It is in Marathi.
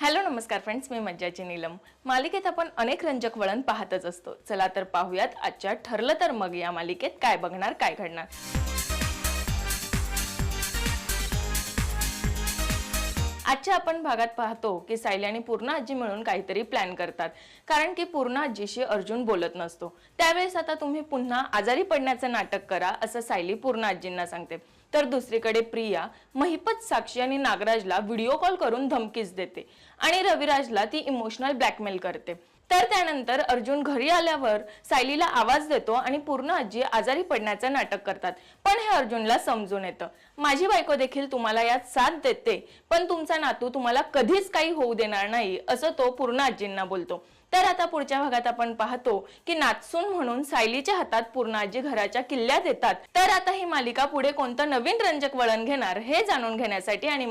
हॅलो नमस्कार फ्रेंड्स मी मज्जाची नीलम. मालिकेत आपण अनेक रंजक वळण पाहतच असतो. चला तर पाहूयात आजच्या ठरलं तर मग या मालिकेत काय बघणार काय घडणार. आजच्या आपण भागात पाहतो की सायली आणि पूर्णा आजी मिळून काहीतरी प्लॅन करतात. कारण की पूर्णा आजीशी अर्जुन बोलत नसतो. त्यावेळेस आता तुम्ही पुन्हा आजारी पडण्याचं नाटक करा असं सायली पूर्णा आजींना सांगते. तर दुसरीकडे प्रिया महिपत साक्षी आणि नागराजला व्हिडिओ कॉल करून धमकीच देते. आणि रविराजला ती इमोशनल ब्लॅकमेल करते. तर त्यानंतर अर्जुन घरी आल्यावर सायलीला आवाज देतो आणि पूर्ण आजी आजारी पडण्याचं नाटक करतात. पण हे अर्जुनला समजून येतं. माझी बायको देखील तुम्हाला यात साथ देते पण तुमचा नातू तुम्हाला कधीच काही होऊ देणार नाही असं तो पूर्ण आजींना बोलतो. तर आता पुढच्या भागात आपण पाहतो की नाचसून म्हणून सायलीच्या हातात पूर्ण आजी घराच्या किल्ल्यात येतात तर आता ही मालिका पुढे कोणतं नवीन रंजक वळण घेणार हे जाणून घेण्यासाठी आणि